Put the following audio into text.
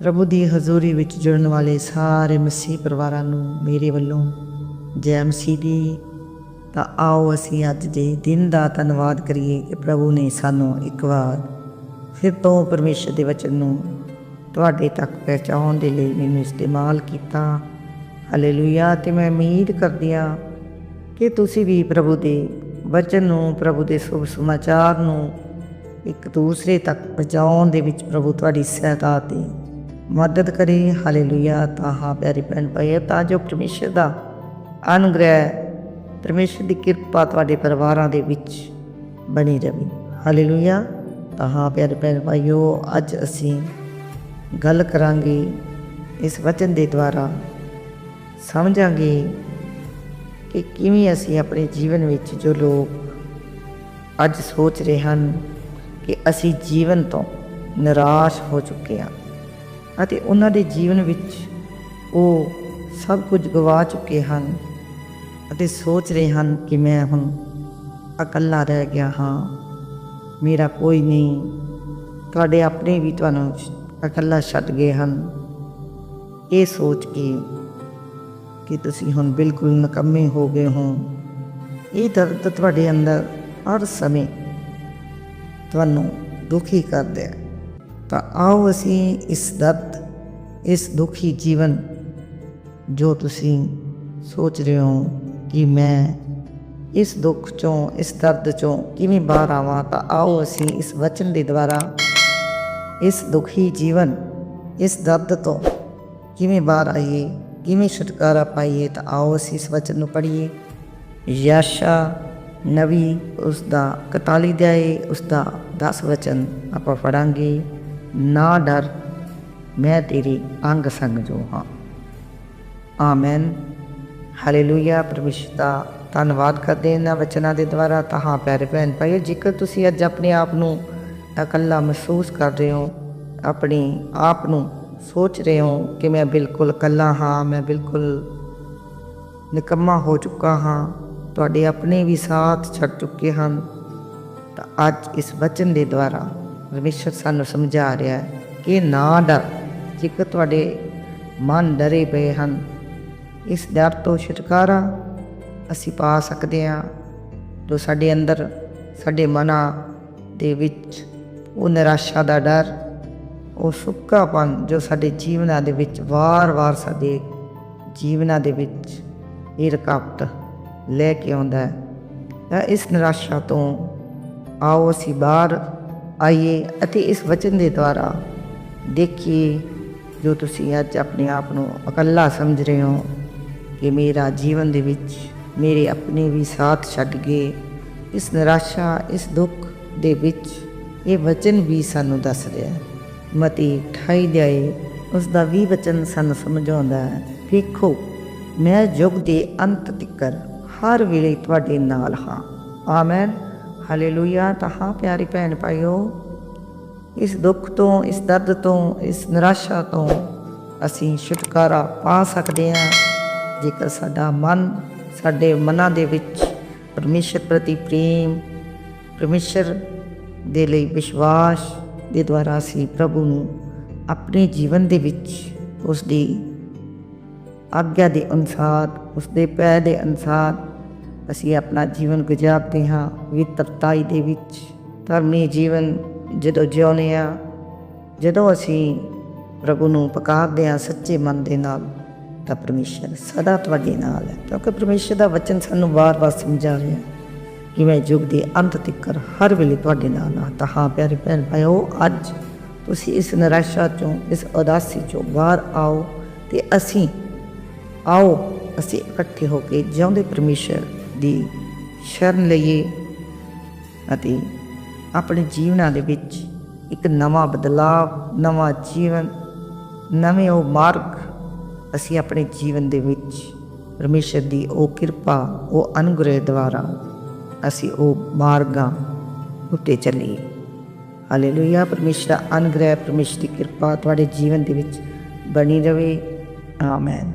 ਪ੍ਰਭੂ ਦੀ ਹਜ਼ੂਰੀ ਵਿੱਚ ਜੁੜਨ ਵਾਲੇ ਸਾਰੇ ਮਸੀਹ ਪਰਿਵਾਰਾਂ ਨੂੰ ਮੇਰੇ ਵੱਲੋਂ ਜੈ ਮਸੀਹ ਦੀ। ਤਾਂ ਆਓ ਅਸੀਂ ਅੱਜ ਦੇ ਦਿਨ ਦਾ ਧੰਨਵਾਦ ਕਰੀਏ ਕਿ ਪ੍ਰਭੂ ਨੇ ਸਾਨੂੰ ਇੱਕ ਵਾਰ ਫਿਰ ਤੋਂ ਪਰਮੇਸ਼ਰ ਦੇ ਵਚਨ ਨੂੰ ਤੁਹਾਡੇ ਤੱਕ ਪਹੁੰਚਾਉਣ ਦੇ ਲਈ ਮੈਨੂੰ ਇਸਤੇਮਾਲ ਕੀਤਾ। ਹਾਲੇਲੂਇਆ। ਤੇ ਮੈਂ ਉਮੀਦ ਕਰਦੀ ਹਾਂ ਕਿ ਤੁਸੀਂ ਵੀ ਪ੍ਰਭੂ ਦੇ ਵਚਨ ਨੂੰ, ਪ੍ਰਭੂ ਦੇ ਸੁਭ ਸਮਾਚਾਰ ਨੂੰ ਇੱਕ ਦੂਸਰੇ ਤੱਕ ਪਹੁੰਚਾਉਣ ਦੇ ਵਿੱਚ ਪ੍ਰਭੂ ਤੁਹਾਡੀ ਸਹਾਇਤਾ ਤੇ ਮਦਦ ਕਰੇ। ਹਾਲੇਲੂਇਆ। ਤਾਂ ਹਾਂ ਪਿਆਰੇ ਭੈਣ ਭਾਈ ਤਾਂ ਜੋ ਪਰਮੇਸ਼ਰ ਦਾ ਅਨੁਗ੍ਰਹਿ, ਪਰਮੇਸ਼ਰ ਦੀ ਕਿਰਪਾ ਤੁਹਾਡੇ ਪਰਿਵਾਰਾਂ ਦੇ ਵਿੱਚ ਬਣੀ ਰਹੇ ਹਾਲੇਲੂਇਆ। ਤਾਂ ਹਾਂ ਪਿਆਰੇ ਭੈਣ ਭਾਈਓ, ਅੱਜ ਅਸੀਂ ਗੱਲ ਕਰਾਂਗੇ ਇਸ ਵਚਨ ਦੇ ਦੁਆਰਾ। ਸਮਝਾਂਗੇ ਕਿ ਕਿਵੇਂ ਅਸੀਂ ਆਪਣੇ ਜੀਵਨ ਵਿੱਚ ਜੋ ਲੋਕ ਅੱਜ ਸੋਚ ਰਹੇ ਹਨ ਕਿ ਅਸੀਂ ਜੀਵਨ ਤੋਂ ਨਿਰਾਸ਼ ਹੋ ਚੁੱਕੇ ਹਾਂ। ਅਤੇ ਉਹਨਾਂ ਦੇ ਜੀਵਨ ਵਿੱਚ ਉਹ ਸਭ ਕੁਝ ਗਵਾ ਚੁੱਕੇ ਹਨ ਅਤੇ ਸੋਚ ਰਹੇ ਹਨ ਕਿ ਮੈਂ ਹੁਣ ਇਕੱਲਾ ਰਹਿ ਗਿਆ ਹਾਂ। ਮੇਰਾ ਕੋਈ ਨਹੀਂ। ਤੁਹਾਡੇ ਆਪਣੇ ਵੀ ਤੁਹਾਨੂੰ ਇਕੱਲਾ ਛੱਡ ਗਏ ਹਨ। ਇਹ ਸੋਚ ਕੇ ਕਿ ਤੁਸੀਂ ਹੁਣ ਬਿਲਕੁਲ ਨਕੰਮੇ ਹੋ ਗਏ ਹੋ। ਇਹ ਦਰਦ ਤੁਹਾਡੇ ਅੰਦਰ ਹਰ ਸਮੇਂ ਤੁਹਾਨੂੰ ਦੁਖੀ ਕਰਦਾ ਹੈ ਤਾਂ ਆਓ ਅਸੀਂ ਇਸ ਦਰਦ, ਇਸ ਦੁਖੀ ਜੀਵਨ ਜੋ ਤੁਸੀਂ ਸੋਚ ਰਹੇ ਹੋ ਕਿ ਮੈਂ ਇਸ ਦੁੱਖ ਚੋਂ, ਇਸ ਦਰਦ ਚੋਂ ਕਿਵੇਂ ਬਾਹਰ ਆਵਾਂ, ਤਾਂ ਆਓ ਅਸੀਂ ਇਸ ਵਚਨ ਦੇ ਦੁਆਰਾ ਇਸ ਦੁਖੀ ਜੀਵਨ, ਇਸ ਦਰਦ ਤੋਂ ਕਿਵੇਂ ਬਾਹਰ ਆਈਏ, ਕਿਵੇਂ ਛੁਟਕਾਰਾ ਪਾਈਏ, ਤਾਂ ਆਓ ਅਸੀਂ ਇਸ ਵਚਨ ਨੂੰ ਪੜ੍ਹੀਏ। ਯਾਸ਼ਾ ਨਵੀ ਉਸ ਦਾ 41 ਅਧਿਆਏ ਉਸ ਦਾ 10 ਵਚਨ ਆਪਾਂ ਪੜਾਂਗੇ ਨਾ ਡਰ, ਮੈਂ ਤੇਰੀ ਅੰਗ ਸੰਗ ਜੋ ਹਾਂ। ਆਮੇਨ। ਹਾਲੇਲੂਇਆ। ਪਰਮੇਸ਼ਰ ਦਾ ਧੰਨਵਾਦ ਕਰਦੇ ਇਹਨਾਂ ਵਚਨਾਂ ਦੇ ਦੁਆਰਾ। ਤਾਂ ਹਾਂ, ਪਿਆਰੇ ਭੈਣ ਭਾਈਓ, ਜੇਕਰ ਤੁਸੀਂ ਅੱਜ ਆਪਣੇ ਆਪ ਨੂੰ ਇਕੱਲਾ ਮਹਿਸੂਸ ਕਰ ਰਹੇ ਹੋ, ਆਪਣੀ ਆਪ ਨੂੰ ਸੋਚ ਰਹੇ ਹੋ ਕਿ ਮੈਂ ਬਿਲਕੁਲ ਇਕੱਲਾ ਹਾਂ, ਮੈਂ ਬਿਲਕੁਲ ਨਿਕੰਮਾ ਹੋ ਚੁੱਕਾ ਹਾਂ, ਤੁਹਾਡੇ ਆਪਣੇ ਵੀ ਸਾਥ ਛੱਡ ਚੁੱਕੇ ਹਨ, ਤਾਂ ਅੱਜ ਇਸ ਵਚਨ ਦੇ ਦੁਆਰਾ ਪਰਮੇਸ਼ਰ ਸਾਨੂੰ ਸਮਝਾ ਰਿਹਾ ਹੈ ਕਿ ਨਾ ਡਰ, ਜੇਕਰ ਤੁਹਾਡੇ ਮਨ ਡਰੇ ਪਏ ਹਨ, ਇਸ ਡਰ ਤੋਂ ਛੁਟਕਾਰਾ ਅਸੀਂ ਪਾ ਸਕਦੇ ਹਾਂ ਜੋ ਸਾਡੇ ਅੰਦਰ, ਸਾਡੇ ਮਨਾਂ ਦੇ ਵਿੱਚ ਉਹ ਨਿਰਾਸ਼ਾ ਦਾ ਡਰ, ਉਹ ਸੁੱਕਾਪਨ ਜੋ ਸਾਡੇ ਜੀਵਨਾਂ ਦੇ ਵਿੱਚ ਵਾਰ-ਵਾਰ ਸਾਡੇ ਜੀਵਨਾਂ ਦੇ ਵਿੱਚ ਇਹ ਰੁਕਾਵਟ ਲੈ ਕੇ ਆਉਂਦਾ ਹੈ, ਤਾਂ ਇਸ ਨਿਰਾਸ਼ਾ ਤੋਂ ਆਓ ਅਸੀਂ ਬਾਹਰ ਆਈਏ ਅਤੇ ਇਸ ਵਚਨ ਦੇ ਦੁਆਰਾ ਦੇਖੀਏ ਜੋ ਤੁਸੀਂ ਅੱਜ ਆਪਣੇ ਆਪ ਨੂੰ ਇਕੱਲਾ ਸਮਝ ਰਹੇ ਹੋ ਕਿ ਮੇਰਾ ਜੀਵਨ ਦੇ ਵਿੱਚ ਮੇਰੇ ਆਪਣੇ ਵੀ ਸਾਥ ਛੱਡ ਗਏ ਇਸ ਨਿਰਾਸ਼ਾ, ਇਸ ਦੁੱਖ ਦੇ ਵਿੱਚ ਇਹ ਵਚਨ ਵੀ ਸਾਨੂੰ ਦੱਸ ਰਿਹਾ ਹੈ। ਮਤੀ 28 ਦੇ ਉਸ ਦਾ ਵੀ ਵਚਨ ਸਾਨੂੰ ਸਮਝਾਉਂਦਾ ਹੈ, ਵੇਖੋ, ਮੈਂ ਯੁੱਗ ਦੇ ਅੰਤ ਤੱਕਰ ਹਰ ਵੇਲੇ ਤੁਹਾਡੇ ਨਾਲ ਹਾਂ। ਆਮੇਨ। ਹਾਲੇਲੂਇਆ ਤਾਂ ਹਾਂ ਪਿਆਰੀ ਭੈਣ ਭਾਈਓ, ਇਸ ਦੁੱਖ ਤੋਂ, ਇਸ ਦਰਦ ਤੋਂ, ਇਸ ਨਿਰਾਸ਼ਾ ਤੋਂ ਅਸੀਂ ਛੁਟਕਾਰਾ ਪਾ ਸਕਦੇ ਹਾਂ। ਜੇਕਰ ਸਾਡਾ ਮਨ, ਸਾਡੇ ਮਨਾਂ ਦੇ ਵਿੱਚ ਪਰਮੇਸ਼ਰ ਪ੍ਰਤੀ ਪ੍ਰੇਮ, ਪਰਮੇਸ਼ਰ ਦੇ ਲਈ ਵਿਸ਼ਵਾਸ ਦੇ ਦੁਆਰਾ ਅਸੀਂ ਪ੍ਰਭੂ ਨੂੰ ਆਪਣੇ ਜੀਵਨ ਦੇ ਵਿੱਚ ਉਸ ਦੀ ਆਗਿਆ ਦੇ ਅਨੁਸਾਰ ਉਸ ਦੇ ਪੈ ਦੇ ਅਨੁਸਾਰ ਅਸੀਂ ਆਪਣਾ ਜੀਵਨ ਗੁਜ਼ਾਰਦੇ ਹਾਂ ਵਿਤਰਤਾਈ ਦੇ ਵਿੱਚ। ਧਰਮੀ ਜੀਵਨ ਜਦੋਂ ਜਿਉਂਦੇ ਆ ਜਦੋਂ ਅਸੀਂ ਪ੍ਰਭੂ ਨੂੰ ਪੁਕਾਰਦੇ ਹਾਂ ਸੱਚੇ ਮਨ ਦੇ ਨਾਲ, ਤਾਂ ਪਰਮੇਸ਼ਰ ਸਦਾ ਤੁਹਾਡੇ ਨਾਲ ਹੈ। ਕਿਉਂਕਿ ਪਰਮੇਸ਼ਰ ਦਾ ਵਚਨ ਸਾਨੂੰ ਵਾਰ-ਵਾਰ ਸਮਝਾ ਰਿਹਾ ਕਿ ਮੈਂ ਯੁੱਗ ਦੇ ਅੰਤ ਤੱਕ ਹਰ ਵੇਲੇ ਤੁਹਾਡੇ ਨਾਲ ਹਾਂ। ਤਾਂ ਹਾਂ ਪਿਆਰੇ ਭੈਣ ਭਾਈਓ, ਅੱਜ ਤੁਸੀਂ ਇਸ ਨਿਰਾਸ਼ਾ ਚੋਂ, ਇਸ ਉਦਾਸੀ ਚੋਂ ਬਾਹਰ ਆਓ ਤੇ ਅਸੀਂ ਆਓ, ਅਸੀਂ ਇਕੱਠੇ ਹੋ ਕੇ ਜਿਉਂਦੇ ਪਰਮੇਸ਼ਰ ਦੀ ਸ਼ਰਨ ਲਈਏ ਅਤੇ ਆਪਣੇ ਜੀਵਨਾਂ ਦੇ ਵਿੱਚ ਇੱਕ ਨਵਾਂ ਬਦਲਾਵ, ਨਵਾਂ ਜੀਵਨ, ਨਵੇਂ ਉਹ ਮਾਰਗ ਅਸੀਂ ਆਪਣੇ ਜੀਵਨ ਦੇ ਵਿੱਚ ਪਰਮੇਸ਼ਰ ਦੀ ਉਹ ਕਿਰਪਾ, ਉਹ ਅਨੁਗ੍ਰਹਿ ਦੁਆਰਾ ਅਸੀਂ ਉਹ ਮਾਰਗਾਂ ਉੱਤੇ ਚੱਲੀਏ। ਹਾਲੇਲੂਇਆ ਪਰਮੇਸ਼ਰ ਦਾ ਅਨੁਗ੍ਰਹਿ, ਪਰਮੇਸ਼ਰ ਦੀ ਕਿਰਪਾ ਤੁਹਾਡੇ ਜੀਵਨ ਦੇ ਵਿੱਚ ਬਣੀ ਰਵੇ। ਆਮੇਨ